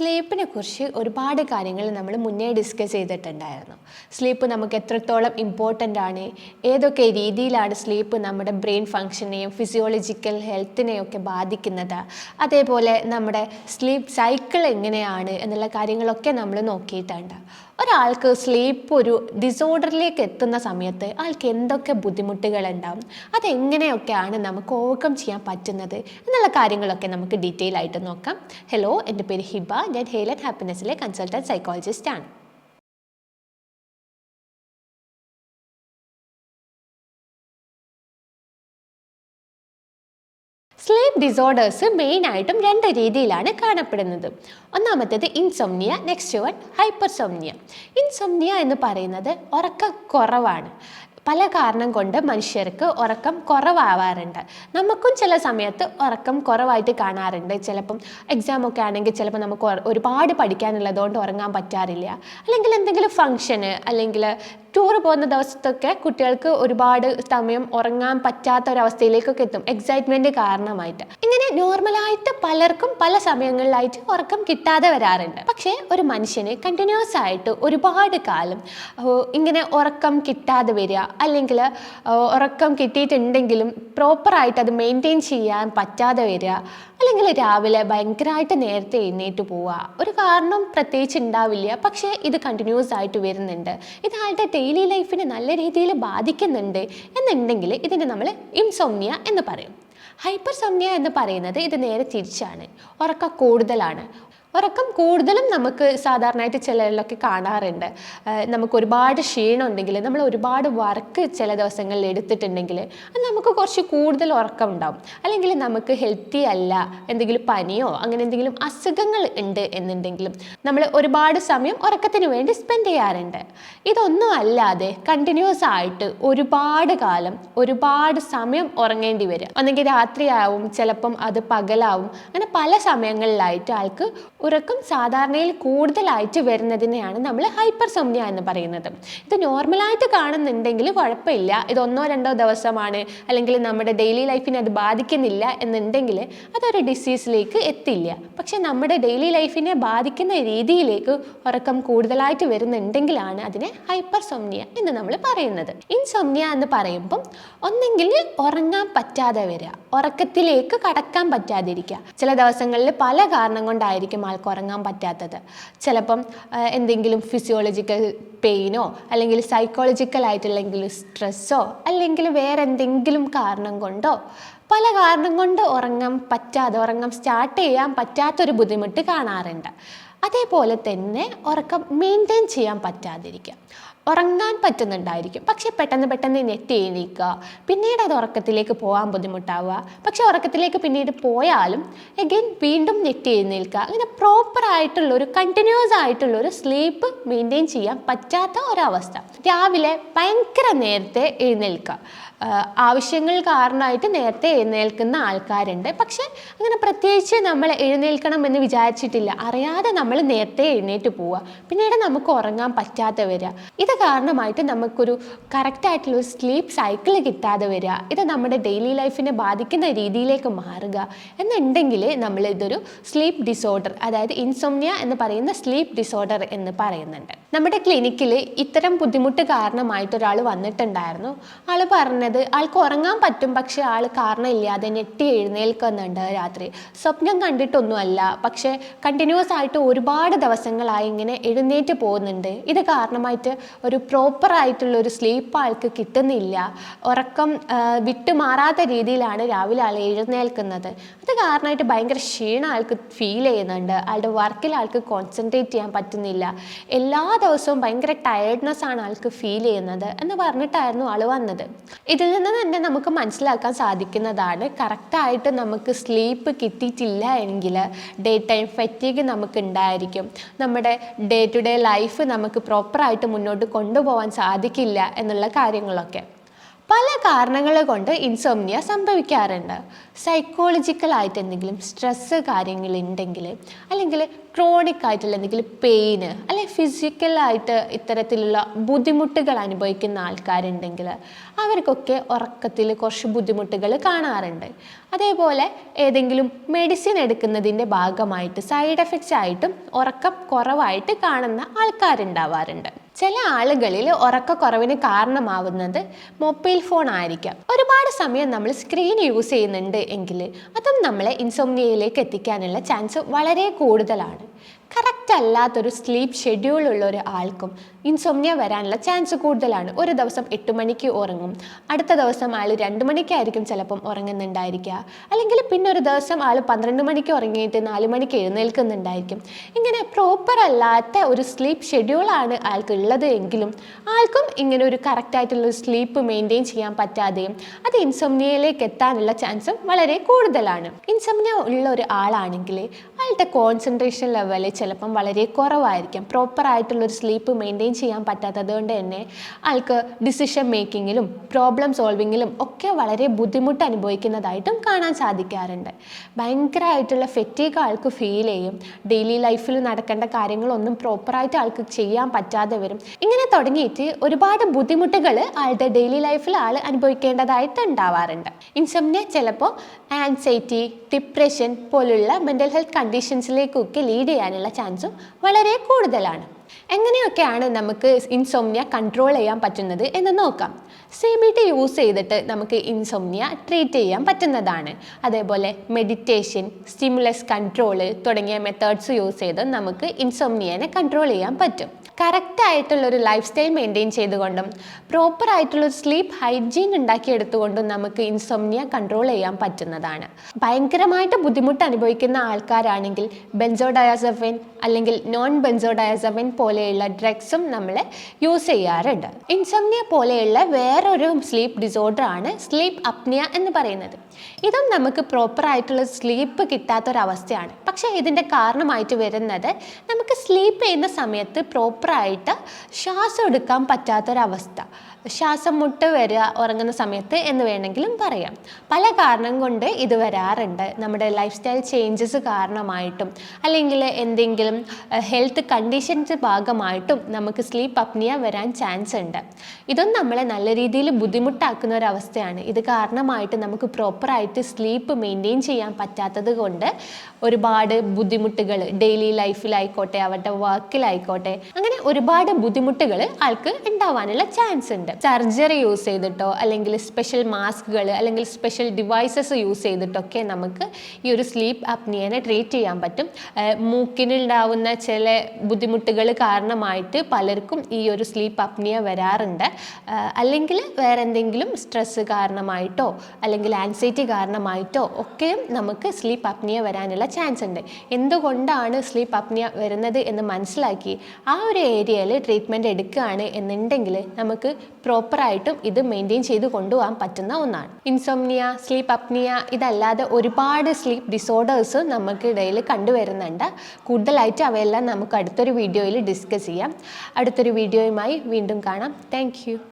സ്ലീപ്പിനെ കുറിച്ച് ഒരുപാട് കാര്യങ്ങൾ നമ്മൾ മുന്നേ ഡിസ്കസ് ചെയ്തിട്ടുണ്ടായിരുന്നു. സ്ലീപ്പ് നമുക്ക് എത്രത്തോളം ഇമ്പോർട്ടന്റ് ആണ് ഏതൊക്കെ രീതിയിലാണ് സ്ലീപ്പ് നമ്മുടെ ബ്രെയിൻ ഫങ്ഷനെയും ഫിസിയോളജിക്കൽ ഹെൽത്തിനെയൊക്കെ ബാധിക്കുന്നത് അതേപോലെ നമ്മുടെ സ്ലീപ്പ് സൈക്കിൾ എങ്ങനെയാണ് എന്നുള്ള കാര്യങ്ങളൊക്കെ നമ്മൾ നോക്കിയിട്ടുണ്ട്. ഒരാൾക്ക് സ്ലീപ്പ് ഒരു ഡിസോർഡറിലേക്ക് എത്തുന്ന സമയത്ത് ആൾക്ക് എന്തൊക്കെ ബുദ്ധിമുട്ടുകൾ ഉണ്ടാവും അതെങ്ങനെയൊക്കെയാണ് നമുക്ക് ഓവർകം ചെയ്യാൻ പറ്റുന്നത് എന്നുള്ള കാര്യങ്ങളൊക്കെ നമുക്ക് ഡീറ്റെയിൽ ആയിട്ട് നോക്കാം. ഹലോ എന്റെ പേര് ഹിബ ഞാൻ ഹെയിലറ്റ് ഹാപ്പിനെസ്സിലെ കൺസൾട്ടന്റ് സൈക്കോളജിസ്റ്റ് ആണ് സ്ലീപ്പ് ഡിസോർഡേഴ്സ് മെയിനായിട്ടും രണ്ട് രീതിയിലാണ് കാണപ്പെടുന്നത്. ഒന്നാമത്തേത് ഇൻസൊമ്നിയ നെക്സ്റ്റ് വൺ ഹൈപ്പർസൊംനിയ. ഇൻസൊമ്നിയ എന്ന് പറയുന്നത് ഉറക്കക്കുറവാണ് പല കാരണം കൊണ്ട് മനുഷ്യർക്ക് ഉറക്കം കുറവാവാറുണ്ട്. നമുക്കും ചില സമയത്ത് ഉറക്കം കുറവായിട്ട് കാണാറുണ്ട്. ചിലപ്പം എക്സാം ഒക്കെ ആണെങ്കിൽ ചിലപ്പോൾ നമുക്ക് ഒരുപാട് പഠിക്കാനുള്ളതുകൊണ്ട് ഉറങ്ങാൻ പറ്റാറില്ല. അല്ലെങ്കിൽ എന്തെങ്കിലും ഫങ്ഷന് അല്ലെങ്കിൽ ടൂർ പോകുന്ന ദിവസത്തൊക്കെ കുട്ടികൾക്ക് ഒരുപാട് സമയം ഉറങ്ങാൻ പറ്റാത്ത ഒരവസ്ഥയിലേക്കൊക്കെ എത്തും. എക്സൈറ്റ്മെന്റ് കാരണമായിട്ട്. ഇങ്ങനെ നോർമലായിട്ട് പലർക്കും പല സമയങ്ങളിലായിട്ട് ഉറക്കം കിട്ടാതെ വരാറുണ്ട്. പക്ഷേ ഒരു മനുഷ്യന് കണ്ടിന്യൂസ് ആയിട്ട് ഒരുപാട് കാലം ഇങ്ങനെ ഉറക്കം കിട്ടാതെ വരിക അല്ലെങ്കിൽ ഉറക്കം കിട്ടിയിട്ടുണ്ടെങ്കിലും പ്രോപ്പറായിട്ട് അത് മെയിന്റെയിൻ ചെയ്യാൻ പറ്റാതെ വരിക അല്ലെങ്കിൽ രാവിലെ ഭയങ്കരമായിട്ട് നേരത്തെ എഴുന്നേറ്റ് പോവുക. ഒരു കാരണം പ്രത്യേകിച്ച് ഉണ്ടാവില്ല പക്ഷേ ഇത് കണ്ടിന്യൂസ് ആയിട്ട് വരുന്നുണ്ട്. ഇത് ആളുടെ ഡെയിലി ലൈഫിനെ നല്ല രീതിയിൽ ബാധിക്കുന്നുണ്ട് എന്നുണ്ടെങ്കിൽ ഇതിനെ നമ്മൾ ഇൻസോമ്നിയ എന്ന് പറയും. ഹൈപ്പർ സോമ്നിയ എന്ന് പറയുന്നത് ഇത് നേരെ തിരിച്ചാണ്. ഉറക്കം കൂടുതലാണ്. ഉറക്കം കൂടുതലും നമുക്ക് സാധാരണയായിട്ട് ചിലരിലൊക്കെ കാണാറുണ്ട്. നമുക്ക് ഒരുപാട് ക്ഷീണം ഉണ്ടെങ്കിൽ നമ്മൾ ഒരുപാട് വർക്ക് ചില ദിവസങ്ങളിൽ എടുത്തിട്ടുണ്ടെങ്കിൽ അത് നമുക്ക് കുറച്ച് കൂടുതൽ ഉറക്കം ഉണ്ടാവും. അല്ലെങ്കിൽ നമുക്ക് ഹെൽത്തി അല്ല എന്തെങ്കിലും പനിയോ അങ്ങനെ എന്തെങ്കിലും അസുഖങ്ങൾ ഉണ്ട് എന്നുണ്ടെങ്കിലും നമ്മൾ ഒരുപാട് സമയം ഉറക്കത്തിന് വേണ്ടി സ്പെൻഡ് ചെയ്യാറുണ്ട്. ഇതൊന്നും അല്ലാതെ കണ്ടിന്യൂസ് ആയിട്ട് ഒരുപാട് കാലം ഒരുപാട് സമയം ഉറങ്ങേണ്ടി വരും. ഒന്നെങ്കിൽ രാത്രിയാവും ചിലപ്പം അത് പകലാവും. അങ്ങനെ പല സമയങ്ങളിലായിട്ട് ആൾക്ക് ഉറക്കം സാധാരണയിൽ കൂടുതലായിട്ട് വരുന്നതിനെയാണ് നമ്മൾ ഹൈപ്പർ സോമ്നിയ എന്ന് പറയുന്നത്. ഇത് നോർമലായിട്ട് കാണുന്നുണ്ടെങ്കിൽ കുഴപ്പമില്ല. ഇത് ഒന്നോ രണ്ടോ ദിവസമാണ്. അല്ലെങ്കിൽ നമ്മുടെ ഡെയിലി ലൈഫിനെ അത് ബാധിക്കുന്നില്ല എന്നുണ്ടെങ്കിൽ അതൊരു ഡിസീസിലേക്ക് എത്തില്ല. പക്ഷെ നമ്മുടെ ഡെയിലി ലൈഫിനെ ബാധിക്കുന്ന രീതിയിലേക്ക് ഉറക്കം കൂടുതലായിട്ട് വരുന്നുണ്ടെങ്കിലാണ് അതിനെ ഹൈപ്പർ സോമ്നിയ എന്ന് നമ്മൾ പറയുന്നത്. ഇൻസോമ്നിയ എന്ന് പറയുമ്പം ഒന്നെങ്കിൽ ഉറങ്ങാൻ പറ്റാതെ വരിക. ഉറക്കത്തിലേക്ക് കടക്കാൻ പറ്റാതിരിക്കുക. ചില ദിവസങ്ങളിൽ പല കാരണം കൊണ്ടായിരിക്കും ആൾക്ക് ഉറങ്ങാൻ പറ്റാത്തത്. ചിലപ്പം എന്തെങ്കിലും ഫിസിയോളജിക്കൽ പെയിനോ അല്ലെങ്കിൽ സൈക്കോളജിക്കൽ ആയിട്ടുള്ള സ്ട്രെസ്സോ അല്ലെങ്കിൽ വേറെ എന്തെങ്കിലും കാരണം കൊണ്ടോ പല കാരണം കൊണ്ട് ഉറങ്ങാൻ പറ്റാതെ ഉറങ്ങാൻ സ്റ്റാർട്ട് ചെയ്യാൻ പറ്റാത്തൊരു ബുദ്ധിമുട്ട് കാണാറുണ്ട്. അതേപോലെ തന്നെ ഉറക്കം മെയിന്റെയിൻ ചെയ്യാൻ പറ്റാതിരിക്കുക ഉറങ്ങാൻ പറ്റുന്നുണ്ടായിരിക്കും. പക്ഷേ പെട്ടെന്ന് പെട്ടെന്ന് നെറ്റ് എണീക്കുക. പിന്നീട് അത് ഉറക്കത്തിലേക്ക് പോകാൻ ബുദ്ധിമുട്ടാവുക. പക്ഷേ ഉറക്കത്തിലേക്ക് പിന്നീട് പോയാലും എഗെയിൻ വീണ്ടും നെറ്റ് എഴുന്നേൽക്കുക. അങ്ങനെ പ്രോപ്പർ ആയിട്ടുള്ള ഒരു കണ്ടിന്യൂസ് ആയിട്ടുള്ള ഒരു സ്ലീപ്പ് മെയിന്റെയിൻ ചെയ്യാൻ പറ്റാത്ത ഒരവസ്ഥ. രാവിലെ ഭയങ്കര നേരത്തെ എഴുന്നേൽക്കുക. ആവശ്യങ്ങൾ കാരണമായിട്ട് നേരത്തെ എഴുന്നേൽക്കുന്ന ആൾക്കാരുണ്ട്. പക്ഷെ അങ്ങനെ പ്രത്യേകിച്ച് നമ്മൾ എഴുന്നേൽക്കണം എന്ന് വിചാരിച്ചിട്ടില്ല. അറിയാതെ നമ്മൾ നേരത്തെ എഴുന്നേറ്റ് പോവുക. പിന്നീട് നമുക്ക് ഉറങ്ങാൻ പറ്റാതെ വരിക. ഇത് കാരണമായിട്ട് നമുക്കൊരു കറക്റ്റായിട്ടുള്ള ഒരു സ്ലീപ്പ് സൈക്കിൾ കിട്ടാതെ വരിക. ഇത് നമ്മുടെ ഡെയിലി ലൈഫിനെ ബാധിക്കുന്ന രീതിയിലേക്ക് മാറുക. എന്നുണ്ടെങ്കിൽ നമ്മൾ ഇതൊരു സ്ലീപ്പ് ഡിസോർഡർ അതായത് ഇൻസോമ്നിയ എന്ന് പറയുന്ന സ്ലീപ്പ് ഡിസോർഡർ എന്ന് പറയുന്നുണ്ട്. നമ്മുടെ ക്ലിനിക്കിൽ ഇത്തരം ബുദ്ധിമുട്ട് കാരണമായിട്ട് ഒരാൾ വന്നിട്ടുണ്ടായിരുന്നു. ആൾ പറഞ്ഞത് ആൾക്ക് ഉറങ്ങാൻ പറ്റും പക്ഷേ ആൾ കാരണമില്ലാതെ ഞെട്ടി എഴുന്നേൽക്കുന്നുണ്ട് രാത്രി. സ്വപ്നം കണ്ടിട്ടൊന്നുമല്ല പക്ഷേ കണ്ടിന്യൂസ് ആയിട്ട് ഒരുപാട് ദിവസങ്ങളായി ഇങ്ങനെ എഴുന്നേറ്റ് പോകുന്നുണ്ട്. ഇത് കാരണമായിട്ട് ഒരു പ്രോപ്പർ ആയിട്ടുള്ള ഒരു സ്ലീപ്പ് ആൾക്ക് കിട്ടുന്നില്ല. ഉറക്കം വിട്ടുമാറാത്ത രീതിയിലാണ് രാവിലെ ആൾ എഴുന്നേൽക്കുന്നത്. കാരണമായിട്ട് ഭയങ്കര ക്ഷീണം ആൾക്ക് ഫീൽ ചെയ്യുന്നുണ്ട്. ആളുടെ വർക്കിൽ ആൾക്ക് കോൺസെൻട്രേറ്റ് ചെയ്യാൻ പറ്റുന്നില്ല. എല്ലാ ദിവസവും ഭയങ്കര ടയർഡ്നെസ് ആണ് ആൾക്ക് ഫീൽ ചെയ്യുന്നത് എന്ന് പറഞ്ഞിട്ടായിരുന്നു ആൾ വന്നത്. ഇതിൽ നിന്ന് തന്നെ നമുക്ക് മനസ്സിലാക്കാൻ സാധിക്കുന്നതാണ് കറക്റ്റായിട്ട് നമുക്ക് സ്ലീപ്പ് കിട്ടിയിട്ടില്ല എങ്കിൽ ഡേ ടൈം ഫെറ്റീഗ് നമുക്ക് ഉണ്ടായിരിക്കും. നമ്മുടെ ഡേ ടു ഡേ ലൈഫ് നമുക്ക് പ്രോപ്പറായിട്ട് മുന്നോട്ട് കൊണ്ടുപോകാൻ സാധിക്കില്ല എന്നുള്ള കാര്യങ്ങളൊക്കെ. പല കാരണങ്ങൾ കൊണ്ട് ഇൻസോംനിയ സംഭവിക്കാറുണ്ട്. സൈക്കോളജിക്കൽ ആയിട്ട് എന്തെങ്കിലും സ്ട്രെസ്സ് കാര്യങ്ങളുണ്ടെങ്കിൽ അല്ലെങ്കിൽ ക്രോണിക് ആയിട്ടുള്ള എന്തെങ്കിലും പെയിന് അല്ലെങ്കിൽ ഫിസിക്കലായിട്ട് ഇത്തരത്തിലുള്ള ബുദ്ധിമുട്ടുകൾ അനുഭവിക്കുന്ന ആൾക്കാരുണ്ടെങ്കിൽ അവർക്കൊക്കെ ഉറക്കത്തിൽ കുറച്ച് ബുദ്ധിമുട്ടുകൾ കാണാറുണ്ട്. അതേപോലെ ഏതെങ്കിലും മെഡിസിൻ എടുക്കുന്നതിന്റെ ഭാഗമായിട്ട് സൈഡ് എഫക്ട്സ് ആയിട്ടും ഉറക്കം കുറവായിട്ട് കാണുന്ന ആൾക്കാരുണ്ടാവാറുണ്ട്. ചില ആളുകളിൽ ഉറക്കക്കുറവിന് കാരണമാവുന്നത് മൊബൈൽ ഫോൺ ആയിരിക്കാം. ഒരുപാട് സമയം നമ്മൾ സ്ക്രീൻ യൂസ് ചെയ്യുന്നുണ്ട് എങ്കിൽ അതും നമ്മളെ ഇൻസോംനിയയിലേക്ക് എത്തിക്കാനുള്ള ചാൻസ് വളരെ കൂടുതലാണ്. കറക്റ്റ് അല്ലാത്തൊരു സ്ലീപ്പ് ഷെഡ്യൂൾ ഉള്ള ഒരു ആൾക്കും ഇൻസോംനിയ വരാനുള്ള ചാൻസ് കൂടുതലാണ്. ഒരു ദിവസം എട്ട് മണിക്ക് ഉറങ്ങും. അടുത്ത ദിവസം ആൾ രണ്ട് മണിക്കായിരിക്കും ചിലപ്പം ഉറങ്ങുന്നുണ്ടായിരിക്കുക. അല്ലെങ്കിൽ പിന്നെ ഒരു ദിവസം ആൾ പന്ത്രണ്ട് മണിക്ക് ഉറങ്ങിയിട്ട് നാല് മണിക്ക് എഴുന്നേൽക്കുന്നുണ്ടായിരിക്കും. ഇങ്ങനെ പ്രോപ്പർ അല്ലാത്ത ഒരു സ്ലീപ്പ് ഷെഡ്യൂളാണ് ആൾക്ക് ഉള്ളത് എങ്കിലും ആൾക്കും ഇങ്ങനെ ഒരു കറക്റ്റായിട്ടുള്ള സ്ലീപ്പ് മെയിന്റെയിൻ ചെയ്യാൻ പറ്റാതെയും അത് ഇൻസോംനിയയിലേക്ക് എത്താനുള്ള ചാൻസും വളരെ കൂടുതലാണ്. ഇൻസോംനിയ ഉള്ള ഒരു ആളുടെ കോൺസെൻട്രേഷൻ ലെവൽ ചിലപ്പം വളരെ കുറവായിരിക്കും. പ്രോപ്പർ ആയിട്ടുള്ളൊരു സ്ലീപ്പ് മെയിന്റെയിൻ ചെയ്യാൻ പറ്റാത്തത് കൊണ്ട് തന്നെ ആൾക്ക് ഡിസിഷൻ മേക്കിങ്ങിലും പ്രോബ്ലം സോൾവിങ്ങിലും ഒക്കെ വളരെ ബുദ്ധിമുട്ട് അനുഭവിക്കുന്നതായിട്ടും കാണാൻ സാധിക്കാറുണ്ട്. ഭയങ്കരമായിട്ടുള്ള ഫെറ്റീഗ് ആൾക്ക് ഫീൽ ചെയ്യും. ഡെയിലി ലൈഫിൽ നടക്കേണ്ട കാര്യങ്ങളൊന്നും പ്രോപ്പറായിട്ട് ആൾക്ക് ചെയ്യാൻ പറ്റാതെ വരും. ഇങ്ങനെ തുടങ്ങിയിട്ട് ഒരുപാട് ബുദ്ധിമുട്ടുകൾ ആളുടെ ഡെയിലി ലൈഫിൽ ആൾ അനുഭവിക്കേണ്ടതായിട്ട് ഉണ്ടാവാറുണ്ട്. ഇൻസംനെ ചിലപ്പോൾ ആൻസൈറ്റി ഡിപ്രഷൻ പോലുള്ള മെന്റൽ ഹെൽത്ത് കണ്ടീഷൻസിലേക്കൊക്കെ ലീഡ് ചെയ്യാനുള്ള ചാൻസും വളരെ കൂടുതലാണ്. എങ്ങനെയൊക്കെയാണ് നമുക്ക് ഇൻസോംനിയ കൺട്രോൾ ചെയ്യാൻ പറ്റുന്നത് എന്ന് നോക്കാം. സി ബി ടി യൂസ് ചെയ്തിട്ട് നമുക്ക് ഇൻസോംനിയ ട്രീറ്റ് ചെയ്യാൻ പറ്റുന്നതാണ്. അതേപോലെ മെഡിറ്റേഷൻ സ്റ്റിമുലസ് കൺട്രോൾ തുടങ്ങിയ മെത്തേഡ്സ് യൂസ് ചെയ്ത് നമുക്ക് ഇൻസോംനിയനെ കൺട്രോൾ ചെയ്യാൻ പറ്റും. കറക്റ്റ് ആയിട്ടുള്ളൊരു ലൈഫ് സ്റ്റൈൽ മെയിന്റെയിൻ ചെയ്തുകൊണ്ടും പ്രോപ്പർ ആയിട്ടുള്ളൊരു സ്ലീപ്പ് ഹൈജീൻ ഉണ്ടാക്കിയെടുത്തുകൊണ്ടും നമുക്ക് ഇൻസോംനിയ കൺട്രോൾ ചെയ്യാൻ പറ്റുന്നതാണ്. ഭയങ്കരമായിട്ട് ബുദ്ധിമുട്ട് അനുഭവിക്കുന്ന ആൾക്കാരാണെങ്കിൽ ബെൻസോഡയാസഫിൻ അല്ലെങ്കിൽ നോൺ ബെൻസോഡയാസഫിൻ പോലെയുള്ള ഡ്രഗ്സും നമ്മൾ യൂസ് ചെയ്യാറുണ്ട്. ഇൻസോംനിയ പോലെയുള്ള വേറൊരു സ്ലീപ്പ് ഡിസോർഡർ ആണ് സ്ലീപ്പ് അപ്നിയ എന്ന് പറയുന്നത്. ഇതും നമുക്ക് പ്രോപ്പറായിട്ടുള്ള സ്ലീപ്പ് കിട്ടാത്തൊരവസ്ഥയാണ്. പക്ഷേ ഇതിന്റെ കാരണമായിട്ട് വരുന്നത് നമുക്ക് സ്ലീപ്പ് ചെയ്യുന്ന സമയത്ത് പ്രോപ്പറായിട്ട് ശ്വാസം എടുക്കാൻ പറ്റാത്തൊരവസ്ഥ. ശ്വാസം മുട്ട് വരിക ഉറങ്ങുന്ന സമയത്ത് എന്ന് വേണമെങ്കിലും പറയാം. പല കാരണം കൊണ്ട് ഇത് വരാറുണ്ട്. നമ്മുടെ ലൈഫ് സ്റ്റൈൽ ചേഞ്ചസ് കാരണമായിട്ടും അല്ലെങ്കിൽ എന്തെങ്കിലും ഹെൽത്ത് കണ്ടീഷൻസ് ഭാഗമായിട്ടും നമുക്ക് സ്ലീപ്പ് അപ്നിയ വരാൻ ചാൻസ് ഉണ്ട്. ഇതും നമ്മളെ നല്ല രീതിയിൽ ബുദ്ധിമുട്ടാക്കുന്ന ഒരു അവസ്ഥയാണ് ഇത് കാരണമായിട്ട് നമുക്ക് പ്രോപ്പറായിട്ട് സ്ലീപ്പ് മെയിന്റെയിൻ ചെയ്യാൻ പറ്റാത്തത് കൊണ്ട് ഒരുപാട് ബുദ്ധിമുട്ടുകൾ ഡെയിലി ലൈഫിലായിക്കോട്ടെ അവരുടെ വർക്കിലായിക്കോട്ടെ അങ്ങനെ ഒരുപാട് ബുദ്ധിമുട്ടുകൾ ആൾക്ക് ഉണ്ടാവാനുള്ള ചാൻസ് ഉണ്ട്. സർജറി യൂസ് ചെയ്തിട്ടോ അല്ലെങ്കിൽ സ്പെഷ്യൽ മാസ്കുകൾ അല്ലെങ്കിൽ സ്പെഷ്യൽ ഡിവൈസസ് യൂസ് ചെയ്തിട്ടൊക്കെ നമുക്ക് ഈ ഒരു സ്ലീപ്പ് അപ്നിയനെ ട്രീറ്റ് ചെയ്യാൻ പറ്റും. മൂക്കിനുണ്ടാവുന്ന ചില ബുദ്ധിമുട്ടുകൾ കാരണമായിട്ട് പലർക്കും ഈ ഒരു സ്ലീപ്പ് അപ്നിയ വരാറുണ്ട്. അല്ലെങ്കിൽ വേറെ എന്തെങ്കിലും സ്ട്രെസ്സ് കാരണമായിട്ടോ അല്ലെങ്കിൽ ആൻസൈറ്റി കാരണമായിട്ടോ ഒക്കെയും നമുക്ക് സ്ലീപ്പ് അപ്നിയ വരാനുള്ള ചാൻസ് ഉണ്ട്. എന്തുകൊണ്ടാണ് സ്ലീപ്പ് അപ്നിയ വരുന്നത് എന്ന് മനസ്സിലാക്കി ആ ഒരു ഏരിയയിൽ ട്രീറ്റ്മെന്റ് എടുക്കുകയാണ് എന്നുണ്ടെങ്കിൽ നമുക്ക് പ്രോപ്പറായിട്ടും ഇത് മെയിന്റെയിൻ ചെയ്ത് കൊണ്ടുപോകാൻ പറ്റുന്ന ഒന്നാണ്. ഇൻസോംനിയ സ്ലീപ്പ് അപ്നിയ ഇതല്ലാതെ ഒരുപാട് സ്ലീപ്പ് ഡിസോർഡേഴ്സ് നമുക്കിടയിൽ കണ്ടുവരുന്നുണ്ട്. കൂടുതലായിട്ട് അവയെല്ലാം നമുക്ക് അടുത്തൊരു വീഡിയോയിൽ ഡിസ്കസ് ചെയ്യാം. അടുത്തൊരു വീഡിയോയുമായി വീണ്ടും കാണാം. താങ്ക്